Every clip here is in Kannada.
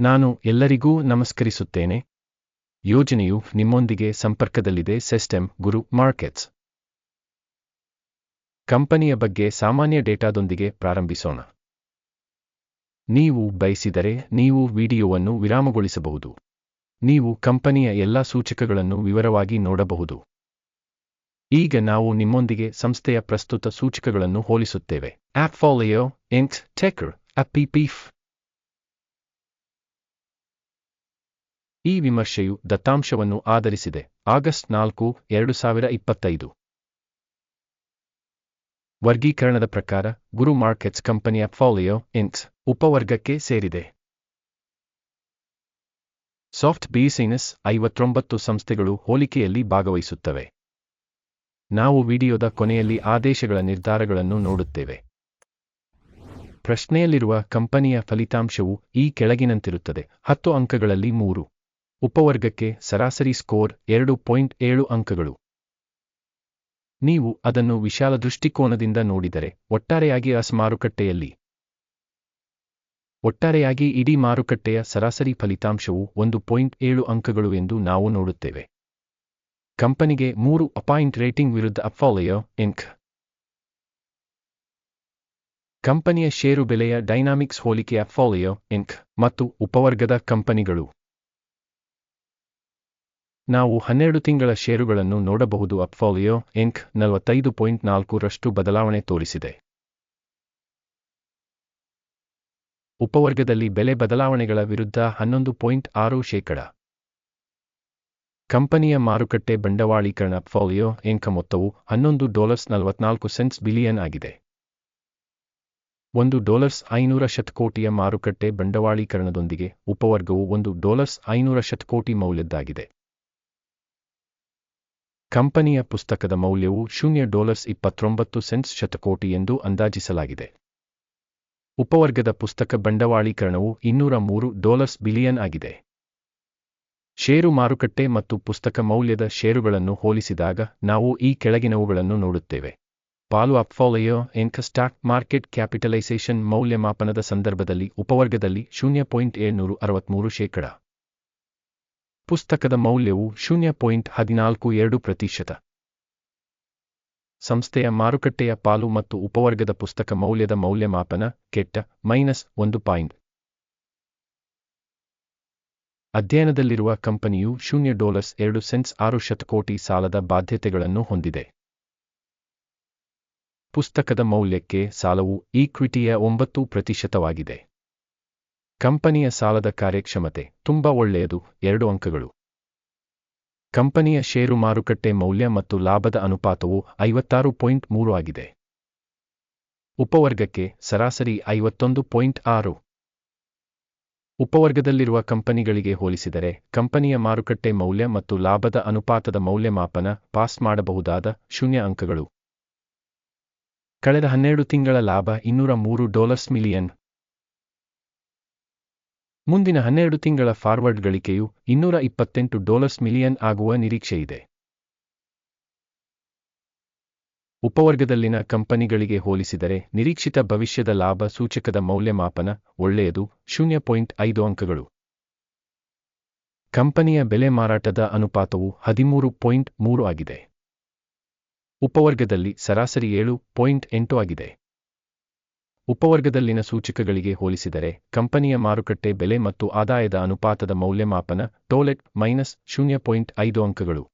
ನಾನು ಎಲ್ಲರಿಗೂ ನಮಸ್ಕರಿಸುತ್ತೇನೆ. ಯೋಜನೆಯು ನಿಮ್ಮೊಂದಿಗೆ ಸಂಪರ್ಕದಲ್ಲಿದೆ, ಸಿಸ್ಟಮ್ ಗುರು ಮಾರ್ಕೆಟ್ಸ್. ಕಂಪನಿಯ ಬಗ್ಗೆ ಸಾಮಾನ್ಯ ಡೇಟಾದೊಂದಿಗೆ ಪ್ರಾರಂಭಿಸೋಣ. ನೀವು ಬಯಸಿದರೆ ನೀವು ವಿಡಿಯೋವನ್ನು ವಿರಾಮಗೊಳಿಸಬಹುದು. ನೀವು ಕಂಪನಿಯ ಎಲ್ಲಾ ಸೂಚಕಗಳನ್ನು ವಿವರವಾಗಿ ನೋಡಬಹುದು. ಈಗ ನಾವು ನಿಮ್ಮೊಂದಿಗೆ ಸಂಸ್ಥೆಯ ಪ್ರಸ್ತುತ ಸೂಚಕಗಳನ್ನು ಹೋಲಿಸುತ್ತೇವೆ. ಆಪ್ಫಾಲಿಯೋ ಇಂಕ್ಸ್ ಟೆಕರ್ ಅಪಿಪಿಫ್ ಈ ವಿಮರ್ಶೆಯು ದತ್ತಾಂಶವನ್ನು ಆಧರಿಸಿದೆ. ಆಗಸ್ಟ್ ನಾಲ್ಕು, ಎರಡು ಸಾವಿರ ಇಪ್ಪತ್ತೈದು. ವರ್ಗೀಕರಣದ ಪ್ರಕಾರ, ಗುರು ಮಾರ್ಕೆಟ್ಸ್ ಕಂಪನಿಯ ಫಾಲಿಯೋ ಇನ್ಸ್ ಉಪವರ್ಗಕ್ಕೆ ಸೇರಿದೆ. ಸಾಫ್ಟ್ ಬಿಸಿನೆಸ್ ಐವತ್ತೊಂಬತ್ತು ಸಂಸ್ಥೆಗಳು ಹೋಲಿಕೆಯಲ್ಲಿ ಭಾಗವಹಿಸುತ್ತವೆ. ನಾವು ವಿಡಿಯೋದ ಕೊನೆಯಲ್ಲಿ ಆದೇಶಗಳ ನಿರ್ಧಾರಗಳನ್ನು ನೋಡುತ್ತೇವೆ. ಪ್ರಶ್ನೆಯಲ್ಲಿರುವ ಕಂಪನಿಯ ಫಲಿತಾಂಶವು ಈ ಕೆಳಗಿನಂತಿರುತ್ತದೆ. ಹತ್ತು ಅಂಕಗಳಲ್ಲಿ ಮೂರು. ಉಪವರ್ಗಕ್ಕೆ ಸರಾಸರಿ ಸ್ಕೋರ್ ಎರಡು ಪಾಯಿಂಟ್ ಏಳು ಅಂಕಗಳು. ನೀವು ಅದನ್ನು ವಿಶಾಲ ದೃಷ್ಟಿಕೋನದಿಂದ ನೋಡಿದರೆ ಒಟ್ಟಾರೆಯಾಗಿ ಅಸ್ ಮಾರುಕಟ್ಟೆಯಲ್ಲಿ. ಒಟ್ಟಾರೆಯಾಗಿ ಇಡೀ ಮಾರುಕಟ್ಟೆಯ ಸರಾಸರಿ ಫಲಿತಾಂಶವು ಒಂದು ಪಾಯಿಂಟ್ ಏಳು ಅಂಕಗಳು ಎಂದು ನಾವು ನೋಡುತ್ತೇವೆ. ಕಂಪನಿಗೆ ಮೂರು ಅಪಾಯಿಂಟ್ ರೇಟಿಂಗ್ ವಿರುದ್ಧ ಅಫಾಲಯ ಇಂಕ್. ಕಂಪನಿಯ ಷೇರು ಬೆಲೆಯ ಡೈನಾಮಿಕ್ಸ್ ಹೋಲಿಕೆ ಅಫಾಲಯ ಇಂಕ್ ಮತ್ತು ಉಪವರ್ಗದ ಕಂಪನಿಗಳು. ನಾವು ಹನ್ನೆರಡು ತಿಂಗಳ ಷೇರುಗಳನ್ನು ನೋಡಬಹುದು. ಅಪ್ಫಾಲಿಯೋ ಇಂಕ್ ನಲವತ್ತೈದು ಪಾಯಿಂಟ್ ನಾಲ್ಕರಷ್ಟು ಬದಲಾವಣೆ ತೋರಿಸಿದೆ. ಉಪವರ್ಗದಲ್ಲಿ ಬೆಲೆ ಬದಲಾವಣೆಗಳ ವಿರುದ್ಧ ಹನ್ನೊಂದು ಪಾಯಿಂಟ್ ಆರು ಶೇಕಡ. ಕಂಪನಿಯ ಮಾರುಕಟ್ಟೆ ಬಂಡವಾಳೀಕರಣ ಫೋಲಿಯೋ ಇಂಕ ಮೊತ್ತವು ಹನ್ನೊಂದು ಡಾಲರ್ಸ್ ನಲವತ್ನಾಲ್ಕು ಸೆಂಟ್ಸ್ ಬಿಲಿಯನ್ ಆಗಿದೆ. ಒಂದು ಡಾಲರ್ಸ್ ಐನೂರ ಶತಕೋಟಿಯ ಮಾರುಕಟ್ಟೆ ಬಂಡವಾಳೀಕರಣದೊಂದಿಗೆ ಉಪವರ್ಗವು ಒಂದು ಡಾಲರ್ಸ್ ಐನೂರ ಶತಕೋಟಿ ಮೌಲ್ಯದ್ದಾಗಿದೆ. ಕಂಪನಿಯ ಪುಸ್ತಕದ ಮೌಲ್ಯವು ಶೂನ್ಯ ಡಾಲರ್ಸ್ ಇಪ್ಪತ್ತೊಂಬತ್ತು ಸೆಂಟ್ಸ್ ಶತಕೋಟಿ ಎಂದು ಅಂದಾಜಿಸಲಾಗಿದೆ. ಉಪವರ್ಗದ ಪುಸ್ತಕ ಬಂಡವಾಳೀಕರಣವು ಇನ್ನೂರ ಮೂರು ಡಾಲರ್ಸ್ ಬಿಲಿಯನ್ ಆಗಿದೆ. ಷೇರು ಮಾರುಕಟ್ಟೆ ಮತ್ತು ಪುಸ್ತಕ ಮೌಲ್ಯದ ಷೇರುಗಳನ್ನು ಹೋಲಿಸಿದಾಗ ನಾವು ಈ ಕೆಳಗಿನವುಗಳನ್ನು ನೋಡುತ್ತೇವೆ. ಪಾಲು ಅಪ್ಫಾಲಯೋ ಎಂಕ ಸ್ಟಾಕ್ ಮಾರ್ಕೆಟ್ ಕ್ಯಾಪಿಟಲೈಸೇಷನ್ ಮೌಲ್ಯಮಾಪನದ ಸಂದರ್ಭದಲ್ಲಿ ಉಪವರ್ಗದಲ್ಲಿ ಶೂನ್ಯ ಪಾಯಿಂಟ್ ಏಳ್ನೂರು ಅರವತ್ಮೂರು ಶೇಕಡ. ಪುಸ್ತಕದ ಮೌಲ್ಯವು ಶೂನ್ಯ ಪಾಯಿಂಟ್ ಹದಿನಾಲ್ಕು ಎರಡು ಪ್ರತಿಶತ. ಸಂಸ್ಥೆಯ ಮಾರುಕಟ್ಟೆಯ ಪಾಲು ಮತ್ತು ಉಪವರ್ಗದ ಪುಸ್ತಕ ಮೌಲ್ಯದ ಮೌಲ್ಯಮಾಪನ ಕೆಟ್ಟ ಮೈನಸ್ ಒಂದು ಪಾಯಿಂಟ್. ಅಧ್ಯಯನದಲ್ಲಿರುವ ಕಂಪನಿಯು ಶೂನ್ಯ ಡಾಲರ್ಸ್ ಎರಡು ಸೆನ್ಸ್ ಆರು ಶತಕೋಟಿ ಸಾಲದ ಬಾಧ್ಯತೆಗಳನ್ನು ಹೊಂದಿದೆ. ಪುಸ್ತಕದ ಮೌಲ್ಯಕ್ಕೆ ಸಾಲವು ಈಕ್ವಿಟಿಯ ಒಂಬತ್ತು ಪ್ರತಿಶತವಾಗಿದೆ. ಕಂಪನಿಯ ಸಾಲದ ಕಾರ್ಯಕ್ಷಮತೆ ತುಂಬಾ ಒಳ್ಳೆಯದು. ಎರಡು ಅಂಕಗಳು. ಕಂಪನಿಯ ಷೇರು ಮಾರುಕಟ್ಟೆ ಮೌಲ್ಯ ಮತ್ತು ಲಾಭದ ಅನುಪಾತವು ಐವತ್ತಾರು ಪಾಯಿಂಟ್ ಮೂರು ಆಗಿದೆ. ಉಪವರ್ಗಕ್ಕೆ ಸರಾಸರಿ ಐವತ್ತೊಂದು ಪಾಯಿಂಟ್ ಆರು. ಉಪವರ್ಗದಲ್ಲಿರುವ ಕಂಪನಿಗಳಿಗೆ ಹೋಲಿಸಿದರೆ ಕಂಪನಿಯ ಮಾರುಕಟ್ಟೆ ಮೌಲ್ಯ ಮತ್ತು ಲಾಭದ ಅನುಪಾತದ ಮೌಲ್ಯಮಾಪನ ಪಾಸ್ ಮಾಡಬಹುದಾದ ಶೂನ್ಯ ಅಂಕಗಳು. ಕಳೆದ ಹನ್ನೆರಡು ತಿಂಗಳ ಲಾಭ ಇನ್ನೂರ ಮೂರು ಡಾಲರ್ಸ್ ಮಿಲಿಯನ್. ಮುಂದಿನ ಹನ್ನೆರಡು ತಿಂಗಳ ಫಾರ್ವರ್ಡ್ ಗಳಿಕೆಯು ಇನ್ನೂರ ಇಪ್ಪತ್ತೆಂಟು ಡಾಲರ್ಸ್ ಮಿಲಿಯನ್ ಆಗುವ ನಿರೀಕ್ಷೆಯಿದೆ ಉಪವರ್ಗದಲ್ಲಿನ ಕಂಪನಿಗಳಿಗೆ ಹೋಲಿಸಿದರೆ ನಿರೀಕ್ಷಿತ ಭವಿಷ್ಯದ ಲಾಭ ಸೂಚಕದ ಮೌಲ್ಯಮಾಪನ ಒಳ್ಳೆಯದು, ಶೂನ್ಯ ಪಾಯಿಂಟ್ ಐದು ಅಂಕಗಳು. ಕಂಪನಿಯ ಬೆಲೆ ಮಾರಾಟದ ಅನುಪಾತವು ಹದಿಮೂರು ಪಾಯಿಂಟ್ ಮೂರು ಆಗಿದೆ. ಉಪವರ್ಗದಲ್ಲಿ ಸರಾಸರಿ ಏಳು ಪಾಯಿಂಟ್ ಎಂಟು ಆಗಿದೆ. ಉಪವರ್ಗದಲ್ಲಿನ ಸೂಚಕಗಳಿಗೆ ಹೋಲಿಸಿದರೆ, ಕಂಪನಿಯ ಮಾರುಕಟ್ಟೆ ಬೆಲೆ ಮತ್ತು ಆದಾಯದ ಅನುಪಾತದ ಮೌಲ್ಯಮಾಪನ, ಟೋಲೆಟ್ ಮೈನಸ್ ಶೂನ್ಯ ಪಾಯಿಂಟ್ ಐದು ಅಂಕಗಳು.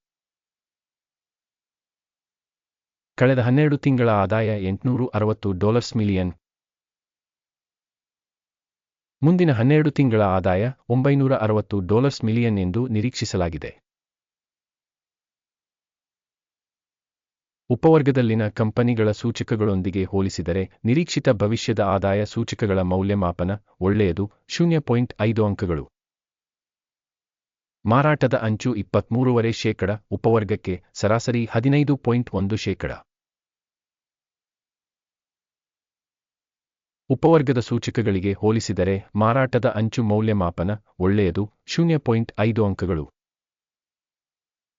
ಕಳೆದ ಹನ್ನೆರಡು ತಿಂಗಳ ಆದಾಯ ಎಂಟುನೂರು ಅರವತ್ತು ಡಾಲರ್ಸ್ ಮಿಲಿಯನ್. ಮುಂದಿನ ಹನ್ನೆರಡು ತಿಂಗಳ ಆದಾಯ ಒಂಬೈನೂರ ಅರವತ್ತು ಡಾಲರ್ಸ್ ಮಿಲಿಯನ್ ಎಂದು ನಿರೀಕ್ಷಿಸಲಾಗಿದೆ. ಉಪವರ್ಗದಲ್ಲಿನ ಕಂಪನಿಗಳ ಸೂಚಕಗಳೊಂದಿಗೆ ಹೋಲಿಸಿದರೆ ನಿರೀಕ್ಷಿತ ಭವಿಷ್ಯದ ಆದಾಯ ಸೂಚಕಗಳ ಮೌಲ್ಯಮಾಪನ ಒಳ್ಳೆಯದು, ಶೂನ್ಯ ಪಾಯಿಂಟ್ ಐದು ಅಂಕಗಳು. ಮಾರಾಟದ ಅಂಚು ಇಪ್ಪತ್ಮೂರುವರೆ ಶೇಕಡ, ಉಪವರ್ಗಕ್ಕೆ ಸರಾಸರಿ ಹದಿನೈದು ಪಾಯಿಂಟ್ ಒಂದು ಶೇಕಡ. ಉಪವರ್ಗದ ಸೂಚಕಗಳಿಗೆ ಹೋಲಿಸಿದರೆ ಮಾರಾಟದ ಅಂಚು ಮೌಲ್ಯಮಾಪನ ಒಳ್ಳೆಯದು, ಶೂನ್ಯ ಪಾಯಿಂಟ್ ಐದು ಅಂಕಗಳು.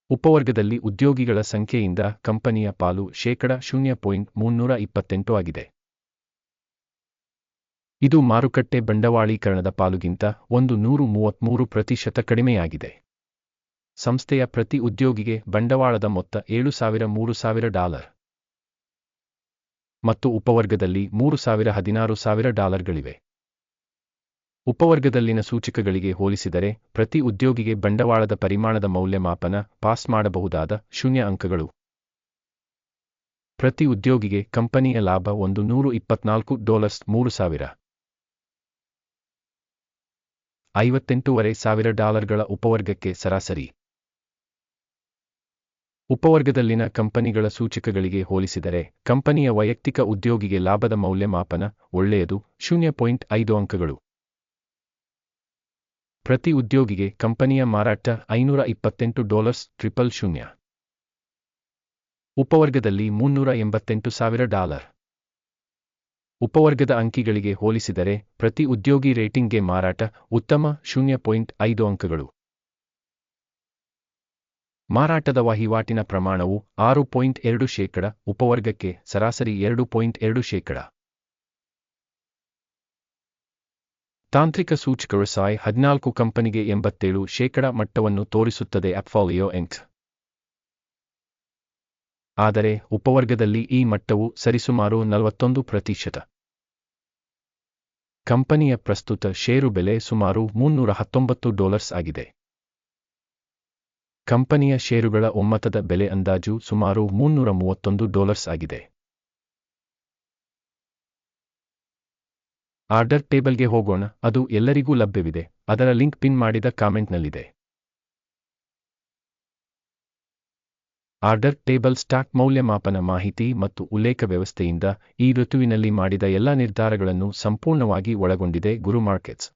ಉಪವರ್ಗದಲ್ಲಿ ಉದ್ಯೋಗಿಗಳ ಸಂಖ್ಯೆಯಿಂದ ಕಂಪನಿಯ ಪಾಲು ಶೇಕಡ ಶೂನ್ಯ ಪಾಯಿಂಟ್ ಮುನ್ನೂರ ಇಪ್ಪತ್ತೆಂಟು ಆಗಿದೆ. ಇದು ಮಾರುಕಟ್ಟೆ ಬಂಡವಾಳೀಕರಣದ ಪಾಲುಗಿಂತ ಒಂದು ನೂರು ಮೂವತ್ಮೂರು ಪ್ರತಿಶತ ಕಡಿಮೆಯಾಗಿದೆ. ಸಂಸ್ಥೆಯ ಪ್ರತಿ ಉದ್ಯೋಗಿಗೆ ಬಂಡವಾಳದ ಮೊತ್ತ ಏಳು ಸಾವಿರ ಮೂರು ಸಾವಿರ ಡಾಲರ್. ಮತ್ತು ಉಪವರ್ಗದಲ್ಲಿ ಮೂರು ಸಾವಿರ ಹದಿನಾರು ಸಾವಿರ ಡಾಲರ್ಗಳಿವೆ. ಉಪವರ್ಗದಲ್ಲಿನ ಸೂಚಕಗಳಿಗೆ ಹೋಲಿಸಿದರೆ, ಪ್ರತಿ ಉದ್ಯೋಗಿಗೆ ಬಂಡವಾಳದ ಪರಿಮಾಣದ ಮೌಲ್ಯಮಾಪನ ಪಾಸ್ ಮಾಡಬಹುದಾದ ಶೂನ್ಯ ಅಂಕಗಳು. ಪ್ರತಿ ಉದ್ಯೋಗಿಗೆ ಕಂಪನಿಯ ಲಾಭ ಒಂದು ನೂರು ಇಪ್ಪತ್ನಾಲ್ಕು ಡಾಲರ್ಸ್ ಮೂರು ಸಾವಿರ. ಐವತ್ತೆಂಟೂವರೆ ಸಾವಿರ ಡಾಲರ್ಗಳ ಉಪವರ್ಗಕ್ಕೆ ಸರಾಸರಿ. ಉಪವರ್ಗದಲ್ಲಿನ ಕಂಪನಿಗಳ ಸೂಚಕಗಳಿಗೆ ಹೋಲಿಸಿದರೆ, ಕಂಪನಿಯ ವೈಯಕ್ತಿಕ ಉದ್ಯೋಗಿಗೆ ಲಾಭದ ಮೌಲ್ಯಮಾಪನ ಒಳ್ಳೆಯದು, ಶೂನ್ಯ ಪಾಯಿಂಟ್ ಐದು ಅಂಕಗಳು. ಪ್ರತಿ ಉದ್ಯೋಗಿಗೆ ಕಂಪನಿಯ ಮಾರಾಟ ಐನೂರ ಇಪ್ಪತ್ತೆಂಟು ಡಾಲರ್ಸ್ ಟ್ರಿಪಲ್ ಶೂನ್ಯ. ಉಪವರ್ಗದಲ್ಲಿ ಮುನ್ನೂರ ಎಂಬತ್ತೆಂಟು ಸಾವಿರ ಡಾಲರ್. ಉಪವರ್ಗದ ಅಂಕಿಗಳಿಗೆ ಹೋಲಿಸಿದರೆ ಪ್ರತಿ ಉದ್ಯೋಗಿ ರೇಟಿಂಗ್ಗೆ ಮಾರಾಟ ಉತ್ತಮ ಶೂನ್ಯ ಪಾಯಿಂಟ್ ಐದು ಅಂಕಗಳು. ಮಾರಾಟದ ವಹಿವಾಟಿನ ಪ್ರಮಾಣವು ಆರು ಪಾಯಿಂಟ್ ಎರಡು ಶೇಕಡ, ಉಪವರ್ಗಕ್ಕೆ ಸರಾಸರಿ ಎರಡು ಪಾಯಿಂಟ್ ಎರಡು ಶೇಕಡ. ತಾಂತ್ರಿಕ ಸೂಚಕರು ಸಾಯ್ ಹದಿನಾಲ್ಕು ಕಂಪನಿಗೆ ಎಂಬತ್ತೇಳು ಶೇಕಡ ಮಟ್ಟವನ್ನು ತೋರಿಸುತ್ತದೆ ಅಪ್ಫಾಲಿಯೋ ಎಂಕ್ ಆದರೆ ಉಪವರ್ಗದಲ್ಲಿ ಈ ಮಟ್ಟವು ಸರಿಸುಮಾರು ನಲವತ್ತೊಂದು ಪ್ರತಿಶತ. ಕಂಪನಿಯ ಪ್ರಸ್ತುತ ಷೇರು ಬೆಲೆ ಸುಮಾರು ಮುನ್ನೂರ ಹತ್ತೊಂಬತ್ತು ಡಾಲರ್ಸ್ ಆಗಿದೆ. ಕಂಪನಿಯ ಷೇರುಗಳ ಒಮ್ಮತದ ಬೆಲೆ ಅಂದಾಜು ಸುಮಾರು ಮುನ್ನೂರ ಮೂವತ್ತೊಂದು ಡಾಲರ್ಸ್ ಆಗಿದೆ. ಆರ್ಡರ್ ಟೇಬಲ್ಗೆ ಹೋಗೋಣ, ಅದು ಎಲ್ಲರಿಗೂ ಲಭ್ಯವಿದೆ, ಅದರ ಲಿಂಕ್ ಪಿನ್ ಮಾಡಿದ ಕಾಮೆಂಟ್ನಲ್ಲಿದೆ. ಆರ್ಡರ್ ಟೇಬಲ್ ಸ್ಟಾಕ್ ಮೌಲ್ಯಮಾಪನ ಮಾಹಿತಿ ಮತ್ತು ಉಲ್ಲೇಖ ವ್ಯವಸ್ಥೆಯಿಂದ ಈ ಋತುವಿನಲ್ಲಿ ಮಾಡಿದ ಎಲ್ಲ ನಿರ್ಧಾರಗಳನ್ನು ಸಂಪೂರ್ಣವಾಗಿ ಒಳಗೊಂಡಿದೆ ಗುರು ಮಾರ್ಕೆಟ್ಸ್.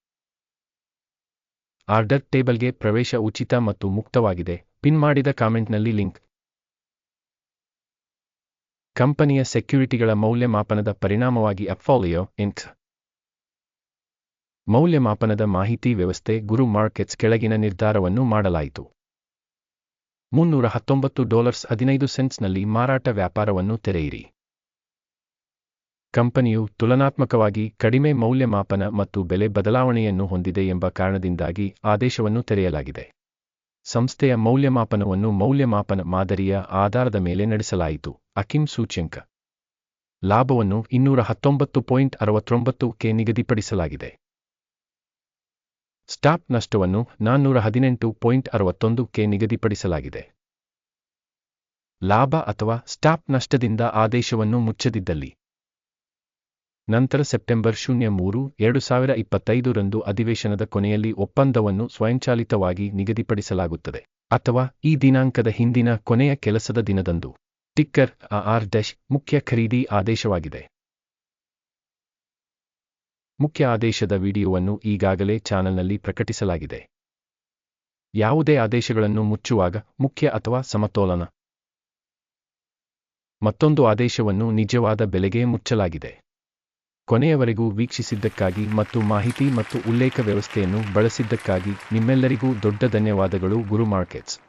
ಆರ್ಡರ್ ಟೇಬಲ್ಗೆ ಪ್ರವೇಶ ಉಚಿತ ಮತ್ತು ಮುಕ್ತವಾಗಿದೆ, ಪಿನ್ ಮಾಡಿದ ಕಾಮೆಂಟ್ನಲ್ಲಿ ಲಿಂಕ್. ಕಂಪನಿಯ ಸೆಕ್ಯುರಿಟಿಗಳ ಮೌಲ್ಯಮಾಪನದ ಪರಿಣಾಮವಾಗಿ ಅಫಾಲಿಯೋ ಇಂಕ್ ಮೌಲ್ಯಮಾಪನದ ಮಾಹಿತಿ ವ್ಯವಸ್ಥೆ ಗುರು ಮಾರ್ಕೆಟ್ಸ್ ಕೆಳಗಿನ ನಿರ್ಧಾರವನ್ನು ಮಾಡಲಾಯಿತು. ಮುನ್ನೂರ ಹತ್ತೊಂಬತ್ತು ಡಾಲರ್ಸ್ ಹದಿನೈದು ಸೆಂಟ್ಸ್ನಲ್ಲಿ ಮಾರಾಟ ವ್ಯಾಪಾರವನ್ನು ತೆರೆಯಿರಿ. ಕಂಪನಿಯು ತುಲನಾತ್ಮಕವಾಗಿ ಕಡಿಮೆ ಮೌಲ್ಯಮಾಪನ ಮತ್ತು ಬೆಲೆ ಬದಲಾವಣೆಯನ್ನು ಹೊಂದಿದೆ ಎಂಬ ಕಾರಣದಿಂದಾಗಿ ಆದೇಶವನ್ನು ತೆರೆಯಲಾಗಿದೆ. ಸಂಸ್ಥೆಯ ಮೌಲ್ಯಮಾಪನವನ್ನು ಮೌಲ್ಯಮಾಪನ ಮಾದರಿಯ ಆಧಾರದ ಮೇಲೆ ನಡೆಸಲಾಯಿತು ಅಕಿಂ ಸೂಚ್ಯಂಕ. ಲಾಭವನ್ನು ಇನ್ನೂರ ಹತ್ತೊಂಬತ್ತು ಪಾಯಿಂಟ್ ಅರವತ್ತೊಂಬತ್ತು ಕೆ ನಿಗದಿಪಡಿಸಲಾಗಿದೆ. ಸ್ಟಾಪ್ ನಷ್ಟವನ್ನು ನಾನ್ನೂರ ಹದಿನೆಂಟು ಪಾಯಿಂಟ್ ಅರವತ್ತೊಂದು ಕೆ ನಿಗದಿಪಡಿಸಲಾಗಿದೆ. ಲಾಭ ಅಥವಾ ಸ್ಟಾಪ್ ನಷ್ಟದಿಂದ ಆದೇಶವನ್ನು ಮುಚ್ಚದಿದ್ದಲ್ಲಿ. ನಂತರ ಸೆಪ್ಟೆಂಬರ್ ಶೂನ್ಯ ಮೂರು, ಎರಡು ಸಾವಿರ ಇಪ್ಪತ್ತೈದರಂದು ಅಧಿವೇಶನದ ಕೊನೆಯಲ್ಲಿ ಒಪ್ಪಂದವನ್ನು ಸ್ವಯಂಚಾಲಿತವಾಗಿ ನಿಗದಿಪಡಿಸಲಾಗುತ್ತದೆ. ಅಥವಾ ಈ ದಿನಾಂಕದ ಹಿಂದಿನ ಕೊನೆಯ ಕೆಲಸದ ದಿನದಂದು. ಟಿಕ್ಕರ್, ಆರ್ ಡ್ಯಾಶ್, ಮುಖ್ಯ ಖರೀದಿ ಆದೇಶವಾಗಿದೆ. ಮುಖ್ಯ ಆದೇಶದ ವಿಡಿಯೋವನ್ನು ಈಗಾಗಲೇ ಚಾನೆಲ್ನಲ್ಲಿ ಪ್ರಕಟಿಸಲಾಗಿದೆ. ಯಾವುದೇ ಆದೇಶಗಳನ್ನು ಮುಚ್ಚುವಾಗ ಮುಖ್ಯ ಅಥವಾ ಸಮತೋಲನ. ಮತ್ತೊಂದು ಆದೇಶವನ್ನು ನಿಜವಾದ ಬೆಲೆಗೆ ಮುಚ್ಚಲಾಗಿದೆ. ಕೊನೆಯವರೆಗೂ ವೀಕ್ಷಿಸಿದ್ದಕ್ಕಾಗಿ ಮತ್ತು ಮಾಹಿತಿ ಮತ್ತು ಉಲ್ಲೇಖ ವ್ಯವಸ್ಥೆಯನ್ನು ಬಳಸಿದ್ದಕ್ಕಾಗಿ ನಿಮ್ಮೆಲ್ಲರಿಗೂ ದೊಡ್ಡ ಧನ್ಯವಾದಗಳು ಗುರು ಮಾರ್ಕೆಟ್ಸ್